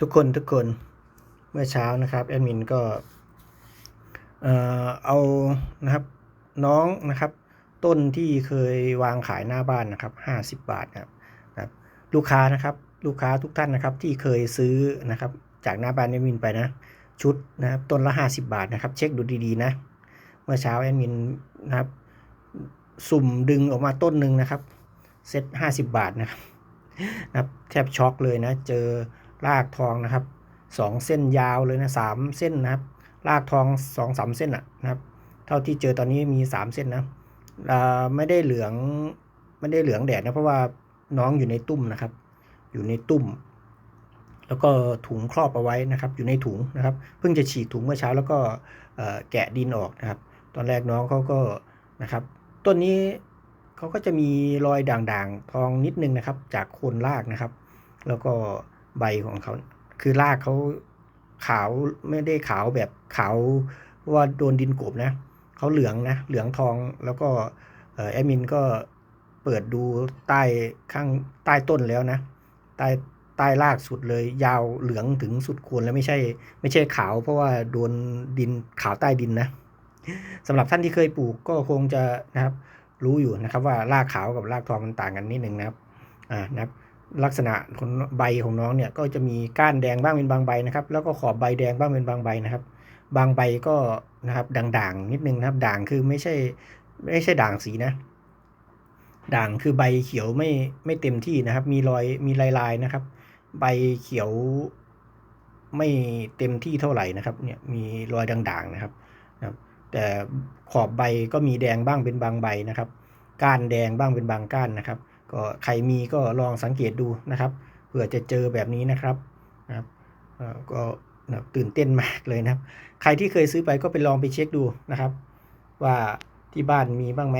ทุกคนทุกคนเมื่อเช้านะครับแอดมินก็เอ่อเอานะครับน้องนะครับ ต้นที่เคยวางขายหน้าบ้านนะครับห้าสิบบาทนะครับ ลูกค้านะครับ ลูกค้าทุกท่านนะครับ ที่เคยซื้อนะครับ จากหน้าบ้านแอดมินไปนะ ชุดนะครับต้นละห้าสิบบาทนะครับ เช็คดูดีๆนะ เมื่อเช้าแอดมินนะครับ สุ่มดึงออกมาต้นหนึ่งนะครับเซ็ตห้าสิบบาทนะครับนะครับแทบช็อกเลยนะ เจอ รากทองนะครับสองเส้นยาวเลยนะสามเส้นนะครับรากทองสองสามเส้นอะนะครับ เท่าที่เจอตอนนี้มีสามเส้นนะอ่าไม่ได้เหลืองไม่ได้เหลืองแดดนะเพราะว่าน้องอยู่ในตุ้มนะครับ อยู่ในตุ้มแล้วก็ถุงครอบเอาไว้นะครับ อยู่ในถุงนะครับ เพิ่งจะฉีกถุงเมื่อเช้าแล้วก็แกะดินออกนะครับ ตอนแรกน้องเขาก็นะครับ ต้นนี้เขาก็จะมีรอยด่างๆทองนิดนึงนะครับ จากโคนรากนะครับ แล้วก็ ใบของเขา คือรากเขาขาวไม่ได้ขาวแบบขาวว่าโดนดินกบนะเขาเหลืองนะ เหลืองทองแล้วก็แอดมินก็เปิดดูใต้ข้างใต้ต้นแล้วนะ ใต้ใต้รากสุดเลย ยาวเหลืองถึงสุดโคนแล้วไม่ใช่ ไม่ใช่ขาว เพราะว่าโดนดินขาวใต้ดินนะสำหรับท่านที่เคยปลูกก็คงจะนะครับ รู้อยู่นะครับว่ารากขาวกับรากทองมันต่างกันนิดนึงนะครับอ่านะครับ ลักษณะของใบของน้องเนี่ยก็จะมีก้านแดงบ้างเป็นบางใบนะครับ แล้วก็ขอบใบแดงบ้างเป็นบางใบนะครับ บางใบก็นะครับด่างๆนิดนึงนะครับ ด่างคือไม่ใช่ไม่ใช่ด่างสีนะ ด่างคือใบเขียวไม่ไม่เต็มที่นะครับ มีรอยมีลายลายๆนะครับ ใบเขียวไม่เต็มที่เท่าไหร่นะครับ เนี่ยมีรอยด่างๆนะครับนะครับ แต่ขอบใบก็มีแดงบ้างเป็นบางใบนะครับ ก้านแดงบ้างเป็นบางก้านนะครับ ก็ใครมีก็ลองสังเกตดูนะครับเผื่อจะเจอแบบนี้นะครับนะครับเอ่อก็ตื่นเต้นมากเลยนะครับ ใครที่เคยซื้อไปก็ไปลองไปเช็คดูนะครับ ว่าที่บ้านมีบ้างไหม